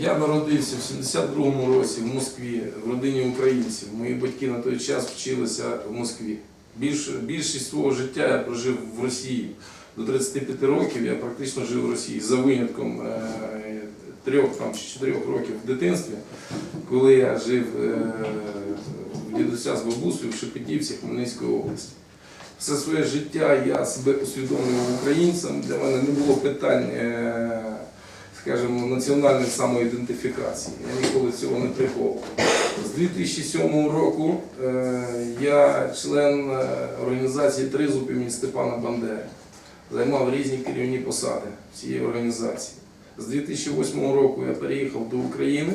Я народився в 72-му році в Москві, в родині українців. Мої батьки на той час вчилися в Москві. Більш, більшість свого життя я прожив в Росії. До 35 років я практично жив в Росії за винятком е, трьох чи чотирьох років в дитинстві, коли я жив е, в дідуся з бабусею в Шепетівці Хмельницької області. Все своє життя я себе усвідомлював українцем. Для мене не було питань, е, скажімо, національної самоідентифікації. Я ніколи цього не приховував. З 2007 року е, я член е, організації Тризуб імені Степана Бандери. Займав різні керівні посади цієї організації. З 2008 року я переїхав до України,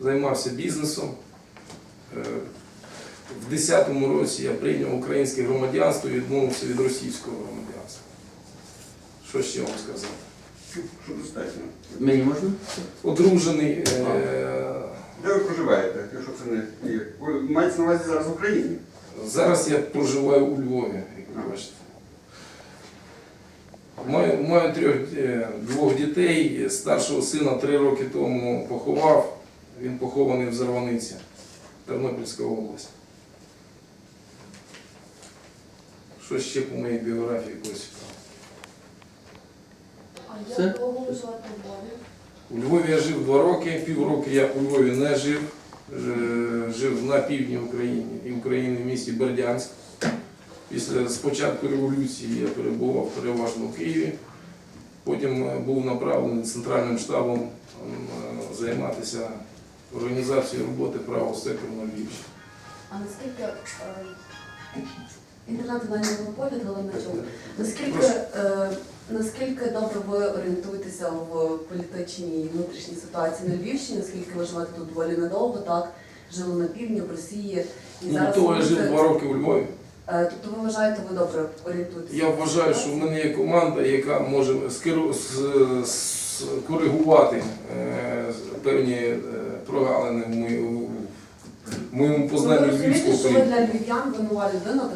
займався бізнесом. Е, В 2010 році я прийняв українське громадянство і відмовився від російського громадянства. Що ще вам сказати? Що достатньо? Мені можна? Одружений. Е- Де ви проживаєте, якщо це не є? Ви маєте на увазі зараз в Україні? Зараз я проживаю у Львові, як ви бачите. Маю, маю трьох, е, двох дітей. Старшого сина три роки тому поховав. Він похований в Зарваниці, Тернопільська область. Що ще по моїй біографії якось цікаво? А Все? як довго ви живете в Львові? У Львові я жив два роки, півроку я у Львові не жив. Е, Жив на півдні України і України в місті Бердянськ. Після спочатку революції я перебував переважно в Києві. Потім е, був направлений центральним штабом е, займатися організацією роботи правого сектору на Львівщині. А наскільки е, інтернет-зеленого полі головне чому? Наскільки, наскільки добре ви орієнтуєтеся в політичній і внутрішній ситуації на Львівщині, оскільки ви живете тут доволі недовго, так? Жили на півдні, в Росії. І Ну, до того я жив два роки у Львові. Е, Тобто ви вважаєте, ви добре орієнтуєтеся? Я вважаю, що в мене є команда, яка може скеру- с- с- коригувати е, певні е, прогалини в мою- в моєму ви познанні розумієте, львівського що ви політики. для львів'ян ви нова людина,